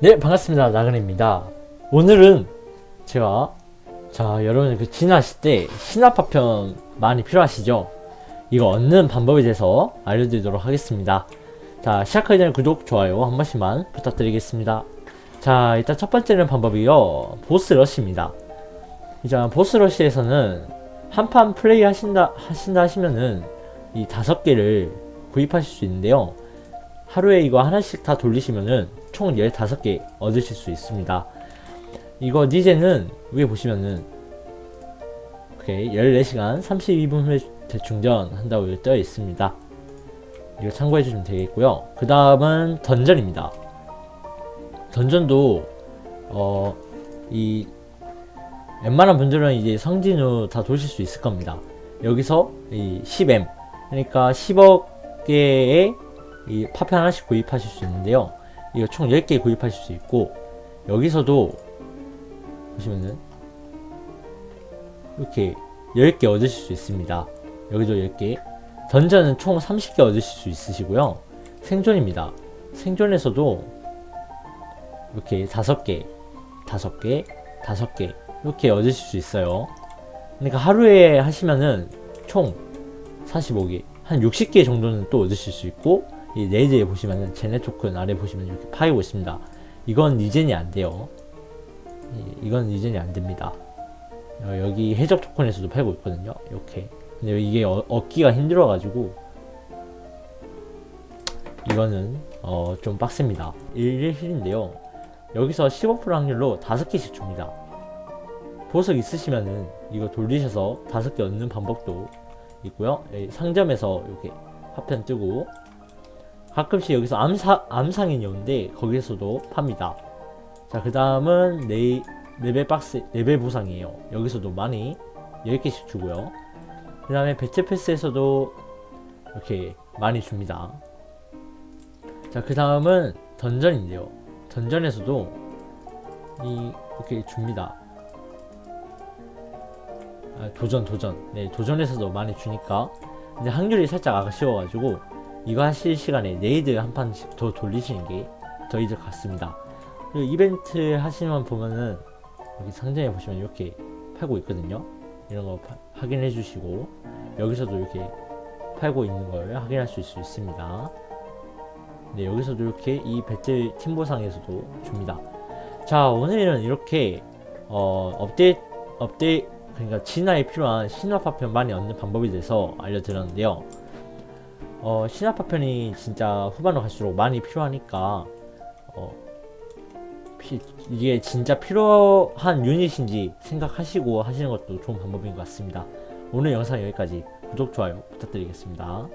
네 반갑습니다. 나근입니다. 오늘은 제가 자 여러분 그 지나실 때 신화파편 많이 필요하시죠? 이거 얻는 방법에 대해서 알려드리도록 하겠습니다. 자 시작하기 전에 구독 좋아요 한 번씩만 부탁드리겠습니다. 자 일단 첫 번째는 방법이요. 보스 러시입니다. 이제 보스 러시에서는 한 판 플레이 하신다 하신다 하시면은 이 다섯 개를 구입하실 수 있는데요 하루에 이거 하나씩 다 돌리시면은 총 15개 얻으실 수 있습니다. 이거 니제는 위에 보시면은 오케이 14시간 32분 후에 재충전 한다고 떠 있습니다. 이거 참고해 주시면 되겠고요. 그 다음은 던전입니다. 던전도 어 이 웬만한 분들은 이제 성진 후다 도실 수 있을 겁니다. 여기서 이 10M 그러니까 10억 개의 이 파편 하나씩 구입하실 수 있는데요. 이거 총 10개 구입하실 수 있고 여기서도 보시면은 이렇게 10개 얻으실 수 있습니다. 여기도 10개. 던전은 총 30개 얻으실 수 있으시고요. 생존입니다. 생존에서도 이렇게 5개, 5개, 5개 이렇게 얻으실 수 있어요. 그러니까 하루에 하시면은 총 45개, 한 60개 정도는 또 얻으실 수 있고 이 레이드에 보시면은 제네 토큰 아래 보시면 이렇게 파이고 있습니다. 이건 리젠이 안 돼요. 이- 이건 리젠이 안 됩니다. 어, 여기 해적 토큰에서도 팔고 있거든요. 이렇게. 근데 이게 어- 얻기가 힘들어가지고 이거는 어, 좀 빡셉니다. 1힐인데요. 여기서 15% 확률로 5개씩 줍니다. 보석 있으시면은 이거 돌리셔서 5개 얻는 방법도 있고요. 예, 상점에서 이렇게 화편 뜨고 가끔씩 여기서 암사, 암상인이 오는데 거기서도 팝니다. 자, 그 다음은 레, 레벨 박스, 레벨 보상이에요. 여기서도 많이 10개씩 주고요. 그 다음에 배틀 패스에서도 이렇게 많이 줍니다. 자, 그 다음은 던전인데요. 던전에서도 이, 이렇게 줍니다. 아, 도전, 도전. 네, 도전에서도 많이 주니까. 근데 확률이 살짝 아쉬워가지고 이거 하실 시간에 네이드 한 판씩 더 돌리시는 게더 이득 같습니다. 그리고 이벤트 하시면 보면은 여기 상점에 보시면 이렇게 팔고 있거든요. 이런 거 파- 확인해 주시고 여기서도 이렇게 팔고 있는 걸 확인할 수 있- 있습니다. 네, 여기서도 이렇게 이 배틀 팀 보상에서도 줍니다. 자, 오늘은 이렇게 어, 업데이트 업데이 그러니까 진화에 필요한 신화 파편 많이 얻는 방법에 대해서 알려드렸는데요. 어, 신화 파 편이 진짜 후반으로 갈수록 많이 필요하니까 어, 피- 이게 진짜 필요한 유닛인지 생각하시고 하시는 것도 좋은 방법인 것 같습니다. 오늘 영상 여기까지 구독, 좋아요 부탁드리겠습니다.